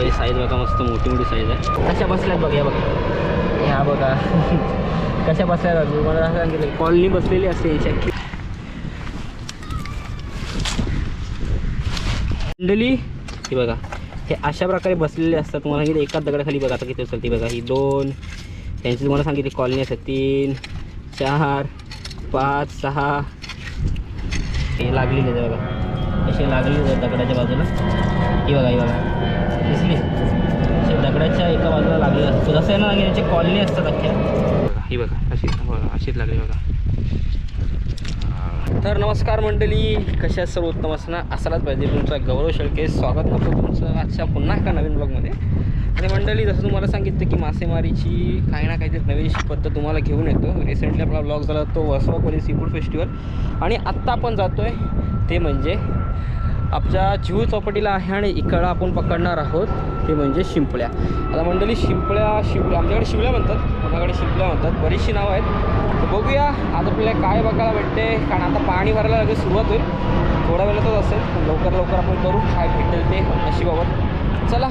काही साईज बघा मस्त मोठी मोठी साईज आहे. कशा बसल्यात बघ या बघा. ह्या बघा. कशा बसल्यात बघ मला असं सांगितलं? कॉलनी बसलेली असते याच्या मंडली ही बघा. हे अशा प्रकारे बसलेले असतात. तुम्हाला सांगितलं एकाच दगडाखाली बघा आता किती असेल ती बघा. ही दोन. त्यांची तुम्हाला सांगितली कॉलनी असतात तीन चार पाच सहा. हे लागलेले आहे बघा. असे लागलेले आहेत दगडाच्या बाजूला. ही बघा ही बघा. दिसली. असे दगडाच्या एका बाजूला लागलेले असतात जसं आहे ना याची कॉलनी असतात अख्ख्या. ही बघा अशी बघा अशीच लागली बघा. तर नमस्कार मंडळी कशा सर्व उत्तम असणं असायलाच पाहिजे तुमचं गौरव शेळके. स्वागत करतो तुमचं आजच्या पुन्हा एका नवीन ब्लॉगमध्ये आणि मंडळी जसं तुम्हाला सांगितलं की मासेमारीची काही ना काहीतरी नवीन पद्धत तुम्हाला घेऊन येतो. रिसेंटली आपला ब्लॉग झाला तो वसवापल्ली सी फूड फेस्टिवल आणि आत्ता आपण जातो आहे ते म्हणजे आपल्या जीव चौपाटीला आहे आणि इकडं आपण पकडणार आहोत. ते म्हणजे शिंपळ्या आता मंडळी शिंपळ्या शिवल्या आमच्याकडे शिवल्या म्हणतात. आमच्याकडे शिंपल्या म्हणतात. बरीचशी नावं आहेत. तर बघूया आज आपल्याला काय बघायला भेटते. कारण आता पाणी भरायला लगेच सुरुवात होईल. थोड्या वेळातच असेल. लवकर लवकर आपण करू. काय भेटेल ते नशिबावर. चला.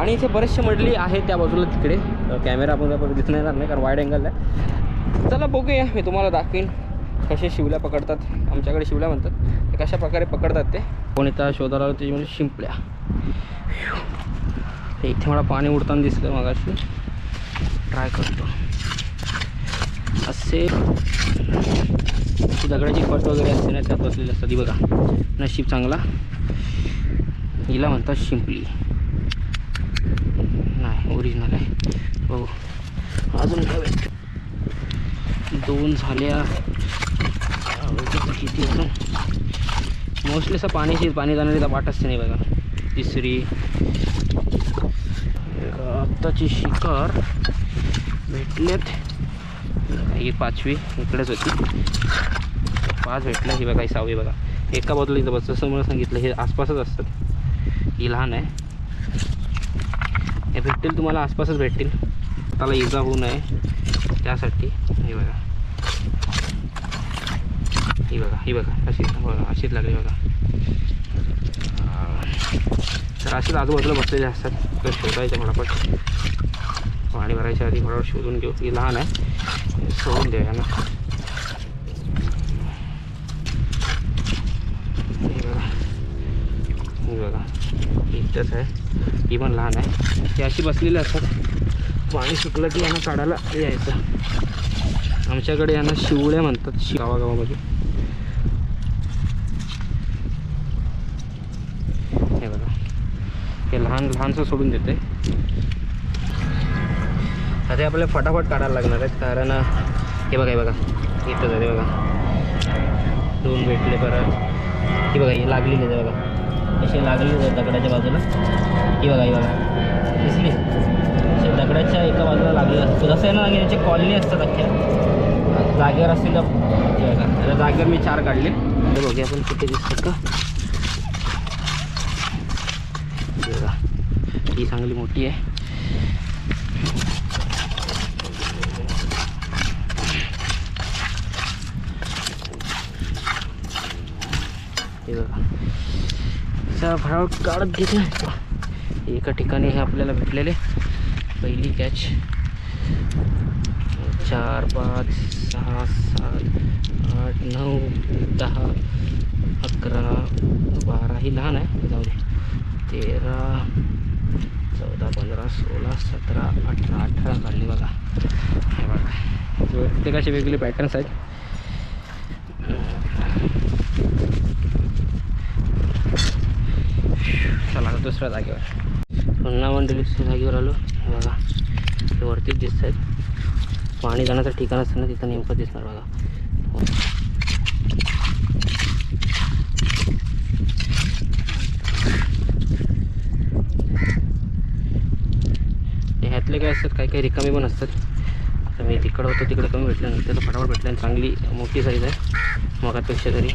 आणि इथे बरेचसे मंडळी आहेत त्या बाजूला तिकडे. कॅमेरा आपण आपण दिसून येणार नाही कारण वाईड अँगल आहे. चला बघूया. मी तुम्हाला दाखवीन. कसे शिवल्या पकडतात आमच्याकडे शिवल्या म्हणतात ते कशा प्रकारे पकडतात ते? कोण इथं शोधायला त्याची म्हणजे शिंपल्या. इथे मला पाणी उडताना दिसलं मगाशी. ट्राय करतो. असे दगडाची फट वगैरे असते ना त्यात बसलेली असतात. ती बघा नशीब चांगला. हिला म्हणतात शिंपली. नाही ओरिजिनल आहे. हो अजून काय दोन झाल्या. किती मोस्टली असं पाण्याची पाणी जाणारी वाट असते नाही बघा. तिसरी. आत्ताची शिकार भेटलेत. ही पाचवी इकडेच होती. पाच भेटल्या ही बघा ही सहावी बघा. एका बाजूला इथं बस जसं मला सांगितलं हे आसपासच असतात ही लहान आहे. हे भेटतील तुम्हाला आसपासच भेटतील. त्याला इजा होऊ नये. त्यासाठी हे बघा. ही बघा ही बघा. अशीच बघा हो, अशीच लागली बघा. तर अशीच आजूबाजूला बसलेले असतात. तर शोधायच्या फटाफट पाणी भरायच्या आधी फटाफट शोधून घेऊ ही लहान आहे. सोडून देऊ यांना. हे बघा. बघा. इथंच आहे. ही पण लहान आहे. ती अशी बसलेली असतात. पाणी सुकलं की यांना काढायला यायचं. आमच्याकडे यांना शिवळ्या म्हणतात. गावागावामध्ये हे बघा हे लहान लहानसं सोडून देते आता आपल्याला फटाफट काढायला लागणार आहेत कारण हे बघा हे बघा. येतं जाते बघा. दोन भेटले परत. हे बघा ही लागलेली आहे बघा. अशी लागलेली आहे दगडाच्या बाजूला. ही बघा ही बघा. दिसली? दगडाच्या एका बाजूला लागली असते जसं आहे ना याचे कॉलनी असतात अख्ख्या. जागेवर असतील तर बघा. त्या जागेवर मी चार काढले. बघूया आपण कुठे दिसतात का? चांगली मोठी आहे. हे बघा. काढत घेते एका ठिकाणी हे कॅच चार, पाच, सहा, सात, आठ, नऊ, दहा, अकरा, बारा. ही लहान आहे. जाऊ तेरा चौदा पंधरा सोळा सतरा अठरा अठरा काढली बघा. हे बघा. प्रत्येकाचे वेगवेगळे पॅटर्न्स आहेत? चला आता दुसऱ्या जागेवर. पुन्हा मंडळी दुसऱ्या जागेवर आलो. बघा. ते वरतीच दिसत आहेत. पाणी जाण्याचं ठिकाण असतं ना तिथं नेमकं दिसणार बघा. काय असतात काही काही रिकामे पण असतात. आता मी तिकडं होतो तिकडं कमी भेटलं फटाफट भेटलं आणि चांगली मोठी साईज आहे मगापेक्षा तरी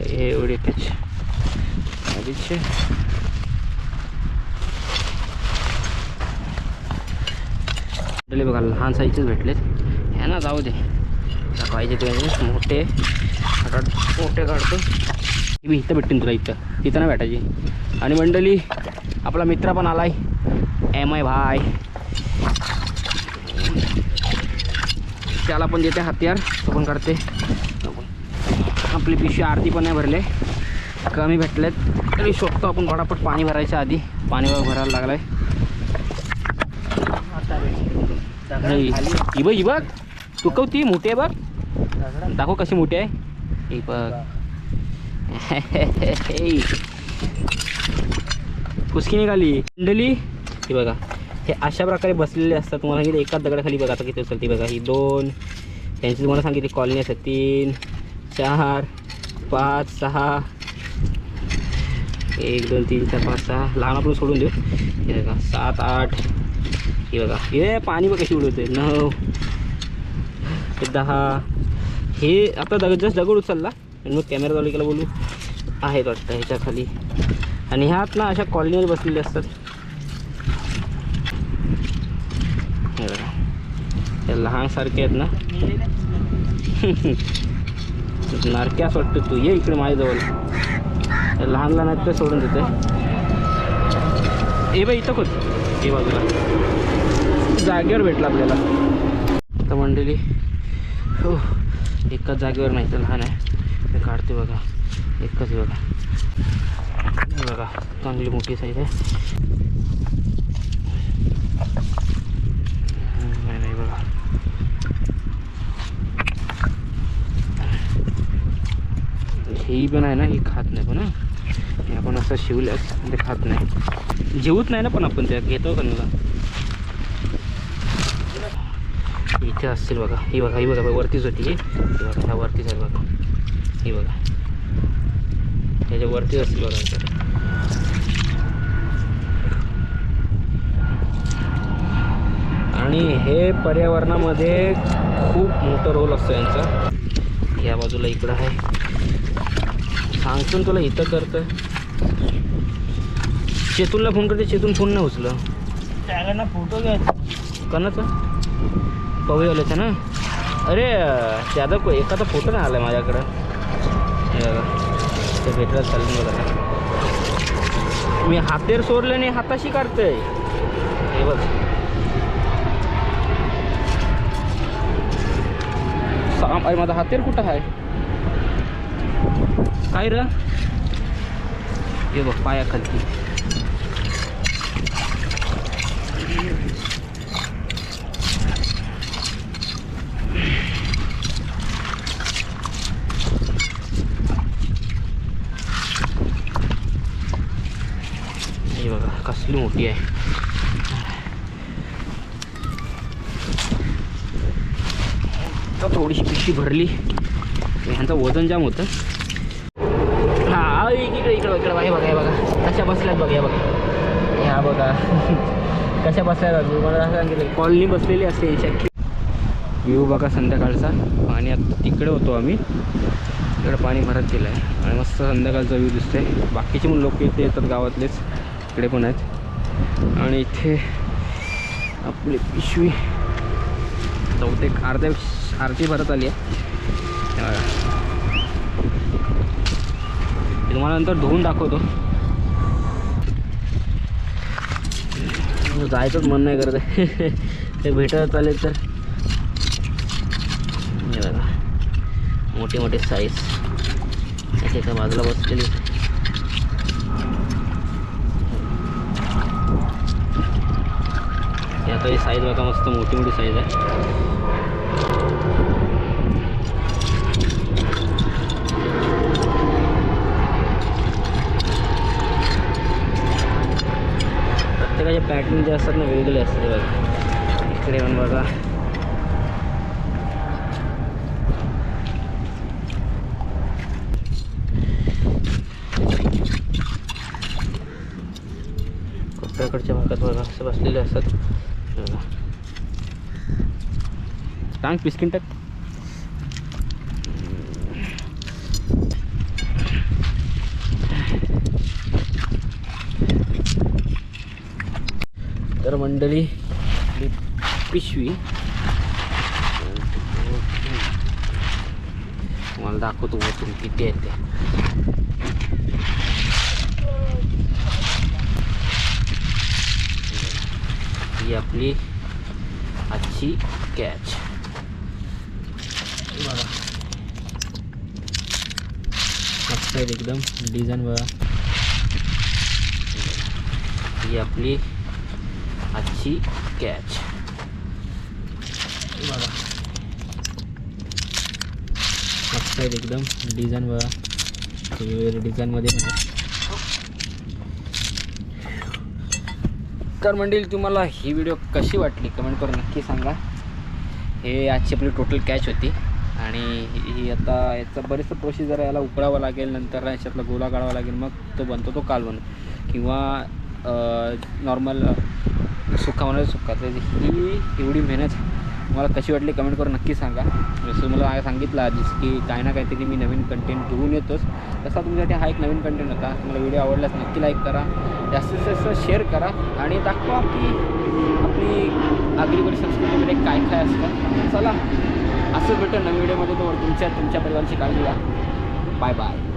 हे एवढे त्याचे अडीचशे मंडळी बघा लहान साईजचेच भेटलेत. ह्या ना जाऊ दे. पाहिजे ते मोठे. मोठे काढतो. मी इथं भेटतील तुला इथं. तिथं नाही भेटायची. आणि मंडळी आपला मित्र पण आला आहे एम आय भाय त्याला पण देते हत्यार. तो पण काढते आपली पिशवी आरती पण नाही भरले. कमी भेटलेत. तरी शोधतो आपण पटापट पाणी भरायच्या आधी. पाणी भरायला लागलं आहे ही बघ ही बघ. चुकवती मोठी आहे बघ. दाखव कशी मोठी आहे. ही बघ. फुसकी निघाली. मंडली. ही बघा. हे अशा प्रकारे बसलेले असतात. तुम्हाला सांगितलं एकाच दगडाखाली बघा. आता किती असेल ती बघा. ही दोन. त्यांची तुम्हाला सांगितली कॉलनी असतात. तीन चार पाच सहा. एक दोन तीन चार पाच सहा. लहान आपण सोडून देऊ. हे बघा. सात आठ. हे बघा. हे पाणी बघा कशी उडवते नऊ. दहा. हे आता दग जस्ट दगड उचलला. आणि मग कॅमेरा चालू केला बोलू. आहेत वाटतं ह्याच्या खाली आणि ह्यात ना अशा कॉलनीवर बसलेले असतात. हे बघा. हे लहानसारखे आहेत ना. नारके असं वाटतं तू. ये इकडे माझ्याजवळ. लहान लहान आहेत ते सोडून देते ए बाई इथं कोण? हे बाजूला. जागेवर भेटला आपल्याला. आता मंडळी हो एकाच जागेवर नाही तर लहान आहे. मी काढते बघा. एकच बघा. बघा चांगली मोठी साईज आहे. नाही नाही बघा. ही पण आहे ना ही खात नाही आपण असं शिवल्यास ते खात नाही. जेवत नाही ना पण आपण त्यात घेतो का इथे असतील बघा. ही बघा ही बघा वरतीच होती ही. बघा ह्या वरतीच आहे बघा. ही बघा. त्याच्या वरतीच असतील बघा आणि हे पर्यावरणामध्ये खूप मोठा रोल असतो यांचा. या बाजूला इकडं आहे. सांगतो तुला इथं करतं चेतूनला फोन करते चेतून फोन नाही उचलं त्याला फोटो घ्यायचा कोणाचं? पवईवाल्याचा ना? अरे त्याचा को एखादा फोटो नाही आला माझ्याकडं. ते भेटलं चालेल बघा. मी हातेर सोडले नाही हाताशी काढतोय. हे बघ. अरे माझा हातेर कुठं आहे काय र? हे बघ पायाखालती हे बघा कसली मोठी आहे थोडीशी पिशी भरली ह्यांचं वजन जाम होतं हा इकडे इकडे इकडे बघा हे बघा हे बघा कशा बसल्यात बघा या बघ. ह्या बघा. कशा बसल्यात बघा. मला असं सांगितलं? कॉलनी बसलेली असते याच्या व्ह्यू बघा संध्याकाळचा. आणि आता तिकडे होतो आम्ही. तिकडे पाणी भरत गेलं आहे आणि मस्त संध्याकाळचा व्ह्यू दिसते बाकीचे पण लोक इथे येतात गावातलेच. इकडे पण आहेत. आणि इथे आपली पिशवी. चौथेक अर्ध्या आरती भरत आली आहे. तुम्हाला नंतर धुवून दाखवतो. जायचंच मन नाही करत. आहे. ते भेटत चालेल तर. हे बघा. मोठे मोठे साईज एका बाजूला बसलेली आता ही साईज बघा मस्त मोठी मोठी साईज आहे. प्रत्येकाचे पॅटर्न जे असतात ना वेगळे असतात बघा. इकडे पण बघा. कोपऱ्याकडच्या भागात बघा असं बसलेले असतात. सांग बघा. टांग पिस्किन टाक मंडळी पिशवी. तुम्हाला दाखवतो वरतून किती आहे ते. ही आपली आजची कॅच. बघा. मस्त एकदम डिझाईन बघा. ही आपली आजची कॅच बघा. मस्त आहेत एकदम डिझाईन बघा. डिझाईनमध्ये. तर मंडळी तुम्हाला ही व्हिडिओ कशी वाटली? कमेंट करून नक्की सांगा. हे आजची आपली टोटल कॅच होती. आणि ही आता याचा बरेचसं प्रोसिजर याला उकळावं लागेल नंतर याच्यातला गोला काढावा लागेल. मग तो बनतो तो कालवण. किंवा नॉर्मल सुखा म्हणाल सुका तर ही एवढी मेहनत मला कशी वाटली कमेंट करून नक्की सांगा. जसं मला सांगितलं आधीच की काही ना काहीतरी मी नवीन कंटेंट घेऊन येतोच. तसा तुमच्यासाठी हा एक नवीन कंटेंट होता. तुम्हाला व्हिडिओ आवडल्यास नक्की लाईक करा. जास्तीत जास्त शेअर करा आणि दाखवा की आपली आगरीकडे संस्कृतीमध्ये काय काय असतं. चला असं भेटतं नवीन व्हिडिओमध्ये तुम्हाला तुमच्या तुमच्या परिवाराची काळजी घ्या. Bye bye